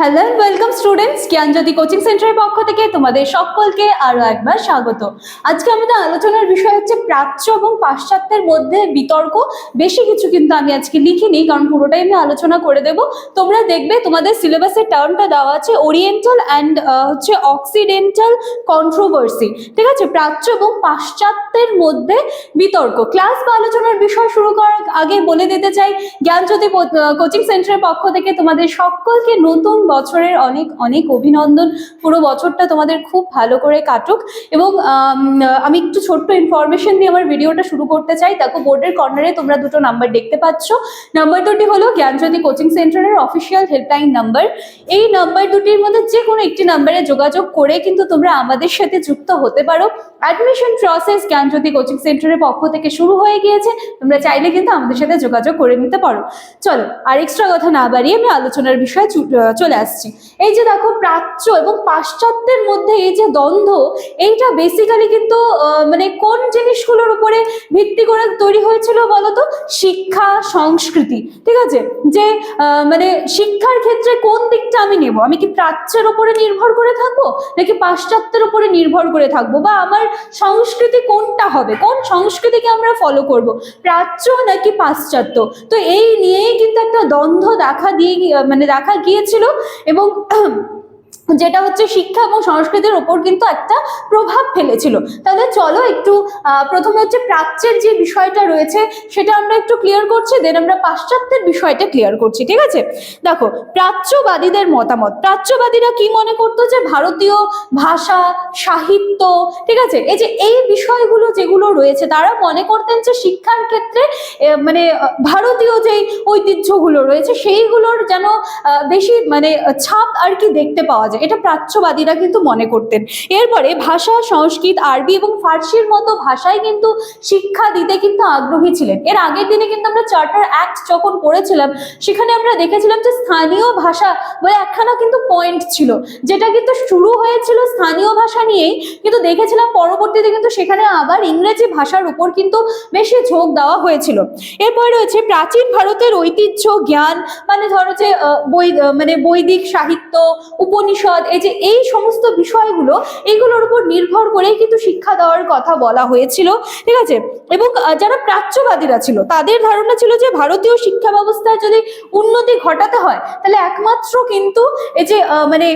Hello welcome students Gyanjyoti coaching সেন্টারের পক্ষ থেকে তোমাদের সকলকে আরও একবার স্বাগত। আজকে আমাদের আলোচনার বিষয় হচ্ছে প্রাচ্য এবং পাশ্চাত্যের মধ্যে বিতর্ক। বেশি কিছু কিন্তু আমি আজকে লিখিনি, কারণ পুরোটাই আমি আলোচনা করে দেব। তোমরা দেখবে তোমাদের সিলেবাসের টার্মটা দেওয়া আছে ওরিয়েন্টাল অ্যান্ড হচ্ছে অক্সিডেন্টাল কন্ট্রোভার্সি ঠিক আছে? প্রাচ্য এবং পাশ্চাত্যের মধ্যে বিতর্ক। ক্লাস বা আলোচনার বিষয় শুরু করার আগে বলে দিতে চাই জ্ঞানজ্যোতি কোচিং সেন্টারের পক্ষ থেকে তোমাদের সকলকে নতুন বছরের অনেক অনেক অভিনন্দন। পুরো বছরটা তোমাদের খুব ভালো করে কাটুক এবং, আমি একটু ছোট্ট ইনফরমেশন দিয়ে আমার ভিডিওটা শুরু করতে চাই। দেখো বোর্ডের কর্নারে তোমরা দুটো নাম্বার দেখতে পাচ্ছ। নাম্বার দুটি হলো জ্ঞানজ্যোতি কোচিং সেন্টারের অফিসিয়াল হেল্পলাইন নাম্বার এই নাম্বার দুটির মধ্যে যে কোনো একটি নাম্বারে যোগাযোগ করে কিন্তু তোমরা আমাদের সাথে যুক্ত হতে পারো। অ্যাডমিশন প্রসেস জ্ঞানজ্যোতি কোচিং সেন্টারের পক্ষ থেকে শুরু হয়ে গিয়েছে। তোমরা চাইলে কিন্তু আমাদের সাথে যোগাযোগ করে নিতে পারো। চলো, আর এক্সট্রা কথা না বাড়িয়ে আমি আলোচনার বিষয়ে চলে আসছি। এই যে দেখো প্রাচ্য এবং পাশ্চাত্যের মধ্যে এই যে দ্বন্দ্ব, এইটা বেসিক্যালি কিন্তু মানে কোন জিনিসগুলোর উপরে ভিত্তি করে তৈরি হয়েছিল বলতো? শিক্ষা, সংস্কৃতি। ঠিক আছে? যে মানে শিক্ষার ক্ষেত্রে কোন দিকটা আমি নেব? আমি কি প্রাচ্যের উপরে নির্ভর করে থাকব? নাকি পাশ্চাত্যের উপরে নির্ভর করে থাকব? বা আমার সংস্কৃতি কোনটা হবে? কোন সংস্কৃতিকে আমরা ফলো করব? প্রাচ্য নাকি পাশ্চাত্য? তো এই নিয়েই একটা দ্বন্দ্ব দেখা দিয়ে মানে দেখা গিয়েছিল এবং যেটা হচ্ছে শিক্ষা এবং সংস্কৃতির ওপর কিন্তু একটা প্রভাব ফেলেছিল। তাহলে চলো একটু প্রথমে হচ্ছে প্রাচ্যের যে বিষয়টা রয়েছে, সেটা আমরা একটু ক্লিয়ার করছি দেন আমরা পাশ্চাত্যের বিষয়টা ক্লিয়ার করছি, ঠিক আছে? দেখো, প্রাচ্যবাদীদের মতামত। প্রাচ্যবাদীরা কি মনে করতো যে ভারতীয় ভাষা, সাহিত্য, ঠিক আছে? এই যে এই বিষয়গুলো যেগুলো রয়েছে, তারা মনে করতেন যে শিক্ষার ক্ষেত্রে মানে ভারতীয় যেই ঐতিহ্যগুলো রয়েছে, সেইগুলোর যেন বেশি মানে ছাপ আর কি দেখতে পাওয়া যায়। এটা প্রাচ্যবাদীরা কিন্তু মনে করতেন। এরপরে ভাষা, সংস্কৃত, আরবি এবং ফার্সির মতো ভাষায় কিন্তু শিক্ষা দিতে কিন্তু আগ্রহী ছিলেন। এর আগের দিনে কিন্তু আমরা চার্টার অ্যাক্ট যখন পড়েছিলাম, সেখানে আমরা দেখেছিলাম যে স্থানীয় ভাষা বলে একখানা কিন্তু পয়েন্ট ছিল, যেটা কিন্তু শুরু হয়েছিল স্থানীয় ভাষা নিয়েই। কিন্তু দেখেছিলাম পরবর্তীতে কিন্তু সেখানে আবার ইংরেজি ভাষার উপর কিন্তু বেশি ঝোঁক দেওয়া হয়েছিল। এরপরে রয়েছে প্রাচীন ভারতের ঐতিহ্য, জ্ঞান মানে ধরো যে বৈ মানে বৈদিক সাহিত্য, উপনিষদ এই যে এই সমস্ত বিষয়গুলো, এগুলোর উপর নির্ভর করেই কিন্তু শিক্ষা দেওয়ার কথা বলা হয়েছিল, ঠিক আছে? এবং যারা প্রাচ্যবাদীরা ছিল, তাদের ধারণা ছিল যে ভারতীয় শিক্ষা ব্যবস্থায় যদি উন্নতি ঘটাতে হয়, তাহলে একমাত্র কিন্তু এই যে মানে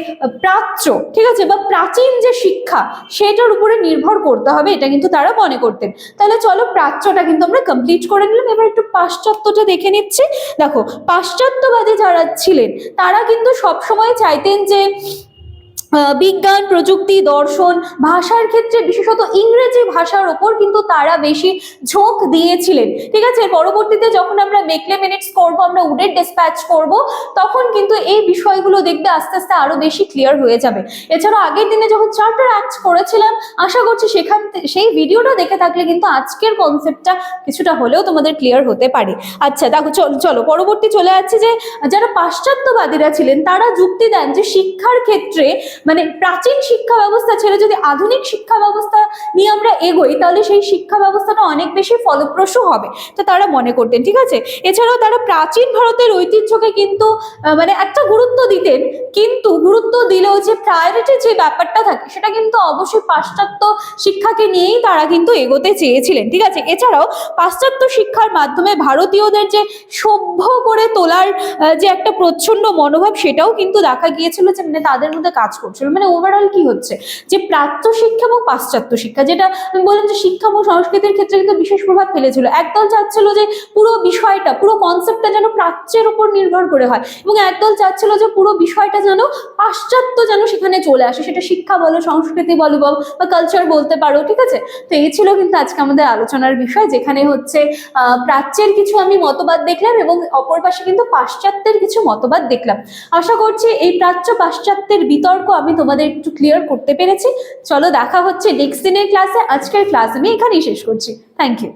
প্রাচ্য, ঠিক আছে? বা প্রাচীন যে শিক্ষা, সেটার উপরে নির্ভর করতে হবে, এটা কিন্তু তারা মনে করতেন। তাহলে চলো প্রাচ্যটা কিন্তু আমরা কমপ্লিট করে নিলাম, এবার একটু পাশ্চাত্যটা দেখে নিচ্ছি। দেখো, পাশ্চাত্যবাদী যারা ছিলেন, তারা কিন্তু সবসময় চাইতেন যে বিজ্ঞান, প্রযুক্তি, দর্শন, ভাষার ক্ষেত্রে বিশেষত ইংরেজি ভাষার ওপর কিন্তু তারা বেশি ঝোঁক দিয়েছিলেন। ঠিক আছে? পরবর্তীতে যখন আমরা মেকলে মিনিটস করব, আমরা উডের ডিসপ্যাচ করব, তখন কিন্তু এই বিষয়গুলো দেখবে আস্তে আস্তে আরও বেশি ক্লিয়ার হয়ে যাবে। এছাড়া আগের দিনে যখন চার্টার অ্যাক্ট করেছিলাম, আশা করছি সেখান সেই ভিডিওটা দেখে থাকলে কিন্তু আজকের কনসেপ্টটা কিছুটা হলেও তোমাদের ক্লিয়ার হতে পারে। আচ্ছা দেখো চলো, পরবর্তী চলে যাচ্ছে যে, যারা পাশ্চাত্যবাদীরা ছিলেন, তারা যুক্তি দেন যে শিক্ষার ক্ষেত্রে মানে প্রাচীন শিক্ষা ব্যবস্থা ছেড়ে যদি আধুনিক শিক্ষা ব্যবস্থা নিয়ে আমরা এগোই, তাহলে সেই শিক্ষা ব্যবস্থাটা অনেক বেশি ফলপ্রসূ হবে। তো তারা মনে করতেন, ঠিক আছে? এছাড়াও তারা প্রাচীন ভারতের ঐতিহ্যকে কিন্তু মানে একটা গুরুত্ব দিতেন, কিন্তু গুরুত্ব দিলেও যে প্রায়োরিটি যে ব্যাপারটা থাকে, সেটা কিন্তু অবশ্যই পাশ্চাত্য শিক্ষাকে নিয়েই তারা কিন্তু এগোতে চেয়েছিলেন, ঠিক আছে? এছাড়াও পাশ্চাত্য শিক্ষার মাধ্যমে ভারতীয়দের যে সভ্য করে তোলার যে একটা প্রচ্ছন্ন মনোভাব, সেটাও কিন্তু দেখা গিয়েছিল যে মানে তাদের মধ্যে কাজ করছিল। মানে ওভারঅল কি হচ্ছে? যে প্রাচ্য শিক্ষা এবং পাশ্চাত্য শিক্ষা, যেটা আমি বললাম যে শিক্ষা এবং সংস্কৃতির ক্ষেত্রে কিন্তু বিশেষ প্রভাব ফেলেছিল। একদল চাচ্ছিল যে পুরো বিষয়টা, পুরো কনসেপ্টটা যেন প্রাচ্যের উপর নির্ভর করে হয় এবং একদল চাচ্ছিল যে পুরো বিষয়টা যেন পাশ্চাত্য যেন সেখানে চলে আসে। সেটা শিক্ষা বলো, সংস্কৃতি বলো, বা কালচার বলতে পারো, ঠিক আছে? তো এই ছিল কিন্তু আজকে আমাদের আলোচনার বিষয়, যেখানে হচ্ছে প্রাচ্যের কিছু আমি মতবাদ দেখলাম এবং অপর পাশে কিন্তু পাশ্চাত্যের কিছু মতবাদ দেখলাম। আশা করছি এই প্রাচ্য পাশ্চাত্যের বিতর্ক আমি তোমাদের একটু ক্লিয়ার করতে পেরেছি। চলো দেখা হচ্ছে নেক্সট দিনের ক্লাসে আজকের ক্লাস আমি এখানেই শেষ করছি। Thank you